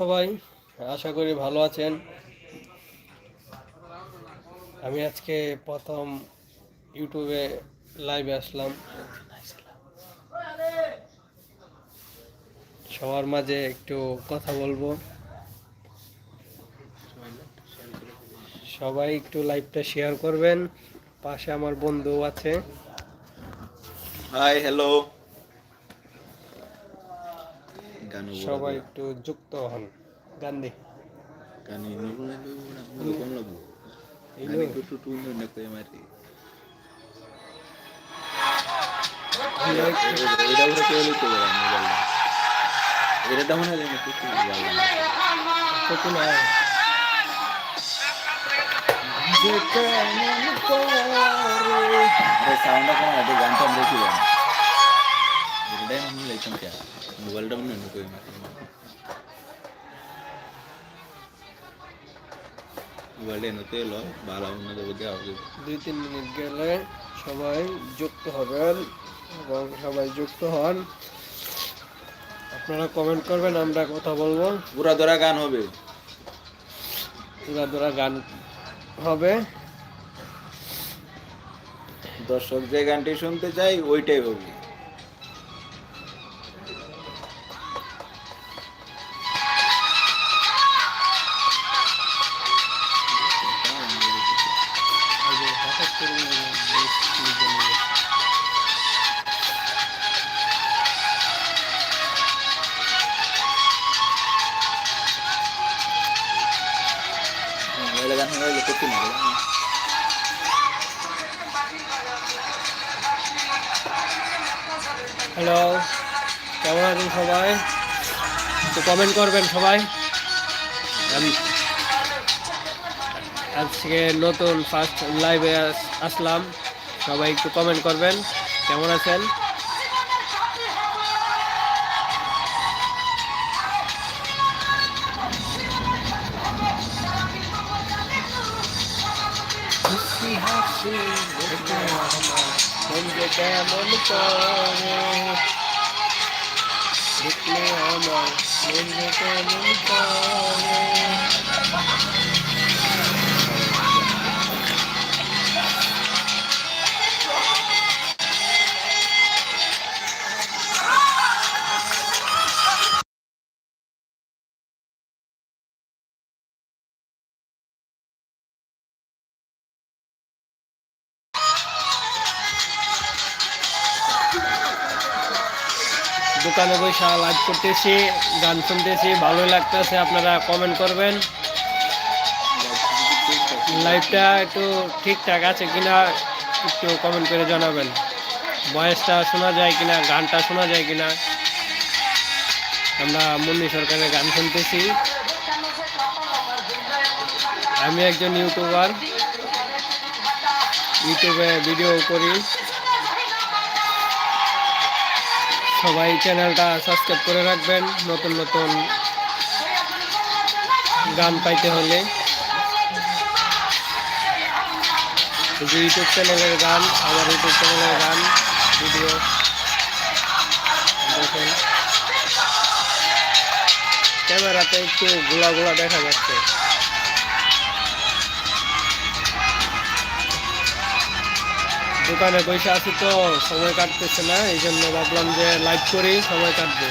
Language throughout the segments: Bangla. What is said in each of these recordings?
সবাই, আশা করি ভালো আছেন। আমি আজকে প্রথম ইউটিউবে লাইভে আসলাম। সবার মাঝে একটু কথা বলব। সবাই একটু লাইভটা শেয়ার করবেন। পাশে আমার বন্ধু আছে। হাই হ্যালো সবাই একটু যুক্ত হন। গান লাগবো একটু মারি এটা ওরা কেউ লিখতে পারে হয় সাউন্ডটা আছে গানটা আমরা কি বললাম এটাই মনে লাইতাম কে মোবাইলটা মনে হয় কই মারি এনতে এলো ভালো অন্য হবে দুই তিন মিনিট গেলে সবাই যুক্ত হবেন এবং সবাই যুক্ত হন। আপনারা কমেন্ট করবেন আমরা কথা বলব। পুরা ধরা গান হবে। তুলা ধরা গান হবে। দর্শক যে গানটি শুনতে চাই ওইটাই হবে। হ্যালো কেমন আছেন সবাই? একটু কমেন্ট করবেন সবাই। আমি, আজকে নতুন ফার্স্ট লাইভে আসলাম। সবাই একটু কমেন্ট করবেন। কেমন আছেন? আমার মন যে কেমন করে দেখলে আমার মন দোকানে বসে লাইভ করতেছি, গান শুনতেছি ভালো লাগতেছে, আপনারা কমেন্ট করবেন। লাইভটা একটু ঠিকঠাক আছে কিনা একটু কমেন্ট করে জানাবেন। ভয়েসটা শোনা যায় কিনা, গানটা শোনা যায় কিনা। আমরা মুন্নি সরকারের গান শুনতেছি। আমি একজন ইউটিউবার ইউটিউবে ভিডিও করি। সবাই চ্যানেলটা সাবস্ক্রাইব করে রাখবেন। নতুন নতুন গান পাইতে হলে। ইউটিউব চ্যানেলের গান, আমার ইউটিউব চ্যানেলের গান ভিডিও দেখেন। ক্যামেরাতে একটু গোলা গোলা দেখা যাচ্ছে। দোকানে বসে আছি তো, সময় কাটতেছে না, এই জন্য ভাবলাম যে লাইভ করি সময় কাটবে।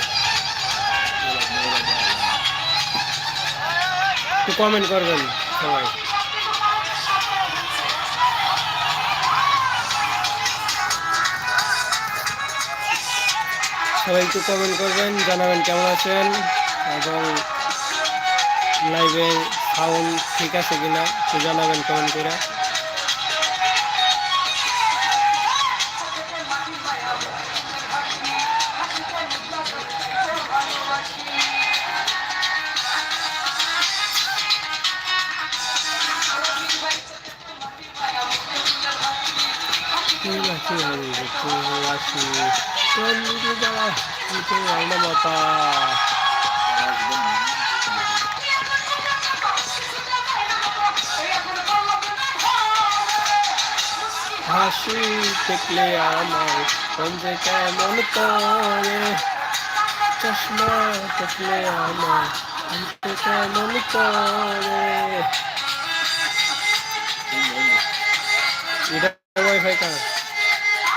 একটু কমেন্ট করবেন সবাই। সবাই একটু কমেন্ট করবেন, জানাবেন কেমন আছেন, এবং লাইভে সাউন্ড ঠিক আছে কিনা, একটু জানাবেন কমেন্ট করে। Tulasi Sendiri dah Itu yang nama apa হাসি দেখলে আমার মন কেমন করে? চশমা দেখলে আমার তো কেমন করে? এটা ওয়াইফাই কার?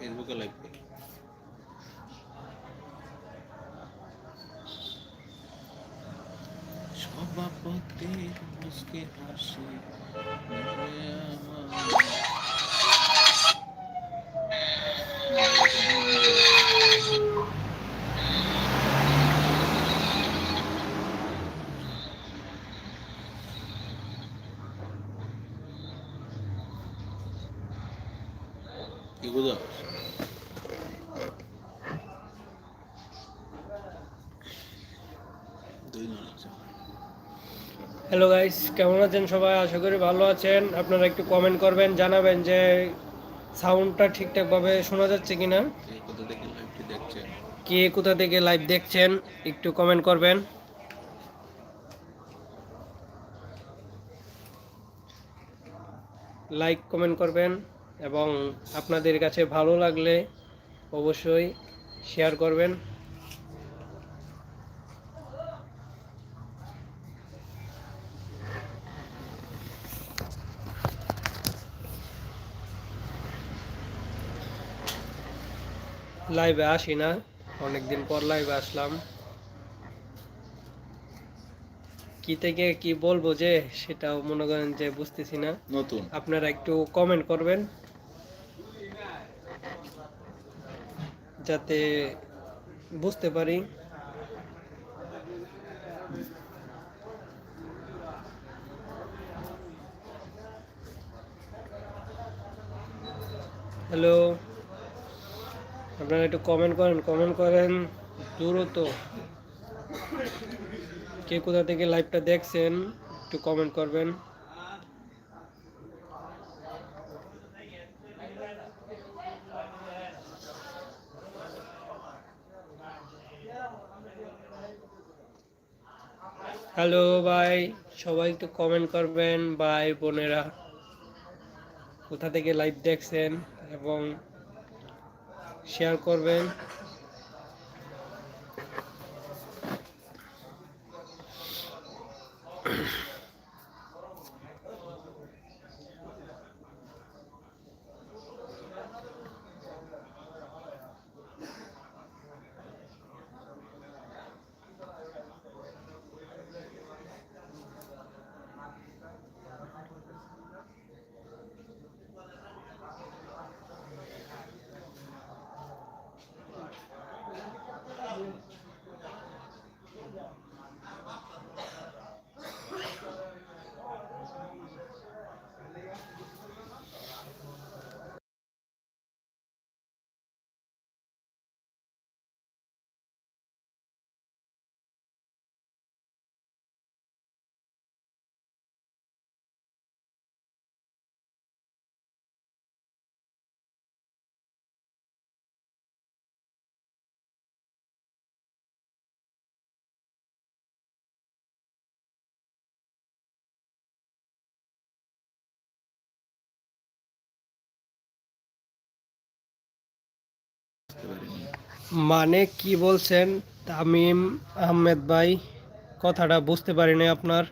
ফেসবুকে লাইভ করি সভাপতির মুসকে হাসি আমার। কি বুঝা হ্যালো গাইস কেমন আছেন সবাই? আশা করি ভালো আছেন। আপনারা একটু কমেন্ট করবেন জানাবেন যে সাউন্ডটা ঠিকঠাকভাবে শোনা যাচ্ছে কিনা। কে কোথা থেকে লাইভ দেখছেন? একটু কমেন্ট করবেন। লাইক কমেন্ট করবেন। এবং আপনাদের কাছে ভালো লাগলে অবশ্যই শেয়ার করবেন। লাইভে আসি না অনেকদিন পর লাইভে আসলাম। কি থেকে কি বলব যে সেটাও মনে করেন যে বুঝতেছি না। নতুন। আপনারা একটু কমেন্ট করবেন। যাতে বুঝতে পারি। হ্যালো আপনারা একটু কমেন্ট করেন কমেন্ট করেন। দ্রুত কে কোথা থেকে লাইভটা দেখছেন, একটু কমেন্ট করবেন। হ্যালো ভাই, সবাই একটু কমেন্ট করবেন। ভাই, বোনেরা, কোথা থেকে লাইভ দেখছেন এবং শেয়ার করবেন। মানে কি বলছেন? তামিম আহমেদ ভাই, কথাটা বুঝতে পারিনি আপনার।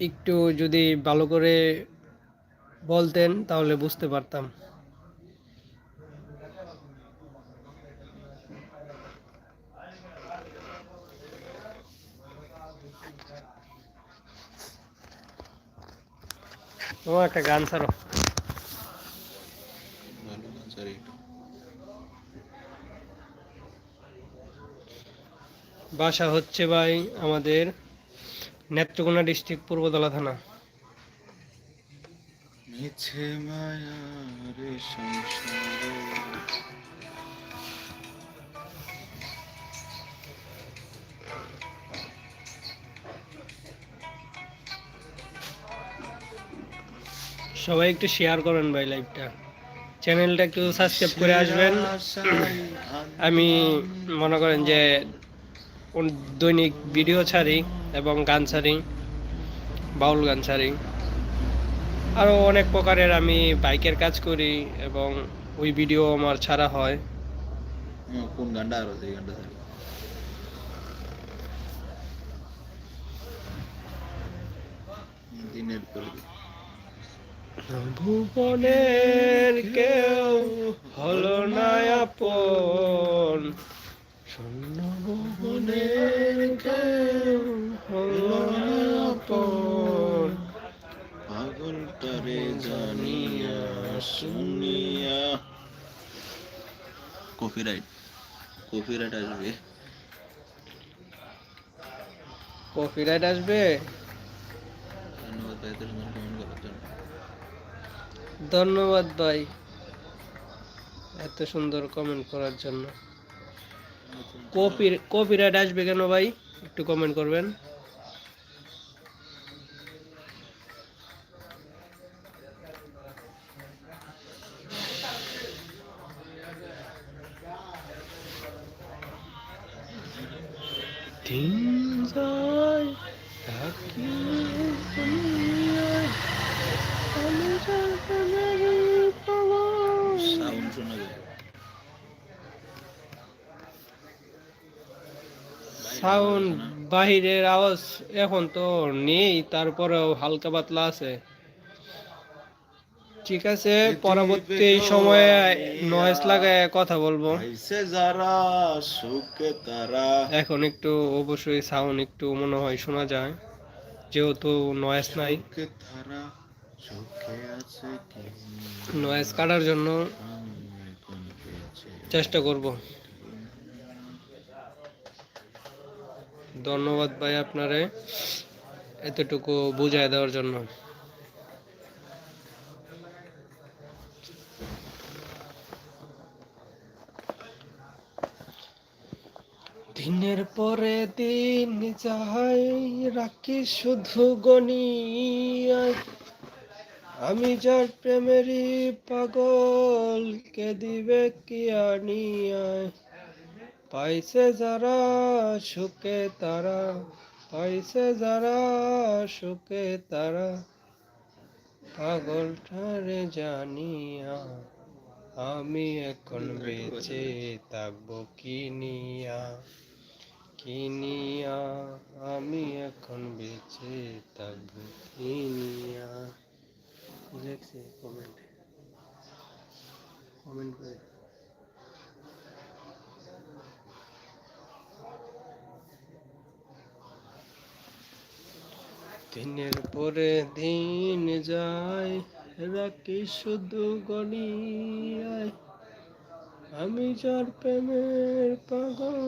একটু যদি ভালো করে বলতেন, তাহলে বুঝতে পারতাম। তোমার একটা গান ছাড়ো। বাসা হচ্ছে ভাই আমাদের নেত্রকোনা ডিস্ট্রিক্ট পূর্বতলা থানা। মিছে মায়া রে সংসারে সবাই একটু শেয়ার করেন ভাই লাইভটা চ্যানেলটা একটু সাবস্ক্রাইব করে আসবেন। আমি মনে করেন যে দৈনিক ভিডিও ছাড়ি এবং গান ছাড়ি, বাউল গান ছাড়ি। আরও অনেক প্রকারের আমি বাইকের কাজ করি এবং ওই ভিডিও আমার ছাড়া হয়। কোন গানটা গানটা দিনের পর। ভুবনের কেউ হলো না আপন। শূন্য ভুবনের কেউ হলো না আপন। পাগলটারে জানিয়া শুনিয়া। কপিরাইট কপিরাইট আসবে। কপিরাইট আসবে? ধন্যবাদ ভাই এত সুন্দর কমেন্ট করার জন্য। ধন্যবাদ ভাই এত সুন্দর কমেন্ট করার জন্য। কপি কপিরাইট আসবে কেন ভাই? একটু কমেন্ট করবেন। সাউন্ড বাহিরের আওয়াজ এখন তো নেই তারপরেও হালকা পাতলা আছে। ঠিক আছে পরবর্তী সময়ে নয়েজ লাগায় কথা বলব। যারা সুখে তারা। এখন একটু অবশ্যই সাউন্ড একটু মনে হয় শোনা যায় যেহেতু নয়েজ নাই। নয়েজ কাটার জন্য চেষ্টা করব। ধন্যবাদ ভাই আপনারে এতটুকু বুঝাই দেওয়ার জন্য। দিনের পরে দিন যাই, রাখি শুধু গনিয়ায়। আমি যার প্রেমেরই পাগল কে দিবে কি আনিয়ায়। পাইছে যারা সুখে তারা পাইছে যারা সুখে তারা। পাগল ঠারে জানিয়া আমি এখন বেঁচে থাকব কিনিয়া কিনিয়া আমি এখন বেঁচে থাকব কিনিয়া দেখছি কমেন্ট কমেন্ট করে। দিনের পরে দিন যায় রাখি শুধু গনিয়ায় আমি যার প্রেমের পাগল।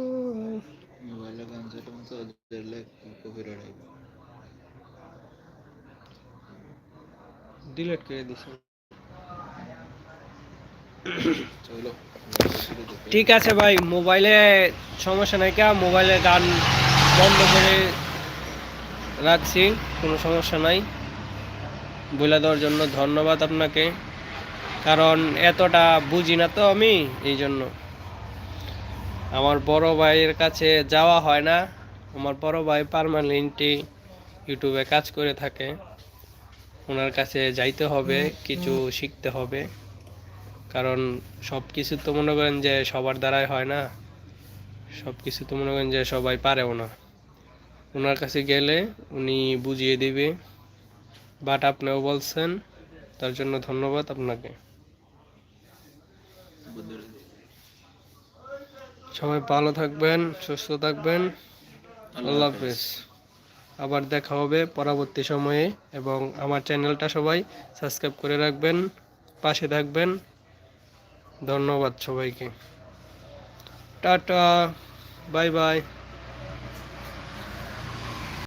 মোবাইলে গান সেটা মতো দিলে কপিরাইট আইবে ডিলিট করে দিছি। চলো ঠিক আছে ভাই মোবাইলে সমস্যা নাই কা মোবাইলে গান বন্ধ করে রাখছি, কোনো সমস্যা নাই। বলে দেওয়ার জন্য ধন্যবাদ আপনাকে, কারণ এতটা বুঝি না তো আমি এই জন্য। আমার বড় ভাইয়ের কাছে যাওয়া হয় না, আমার বড় ভাই পারমানেন্টলি ইউটিউবে কাজ করে থাকে। ওনার কাছে যাইতে হবে, কিছু শিখতে হবে, কারণ সব কিছু তো মনে করেন যে সবার দ্বারাই হয় না সব কিছু তো মনে করেন যে সবাই পারেও না। ওনার কাছে গেলে উনি বুঝিয়ে দিবে। বাট আপনিও বলছেন তার জন্য ধন্যবাদ আপনাকে। সবাই ভালো থাকবেন সুস্থ থাকবেন। আল্লাহ হাফেজ। আবার দেখা হবে পরবর্তী সময়ে এবং আমার চ্যানেলটা সবাই সাবস্ক্রাইব করে রাখবেন পাশে থাকবেন। ধন্যবাদ সবাইকে। Tata bye bye.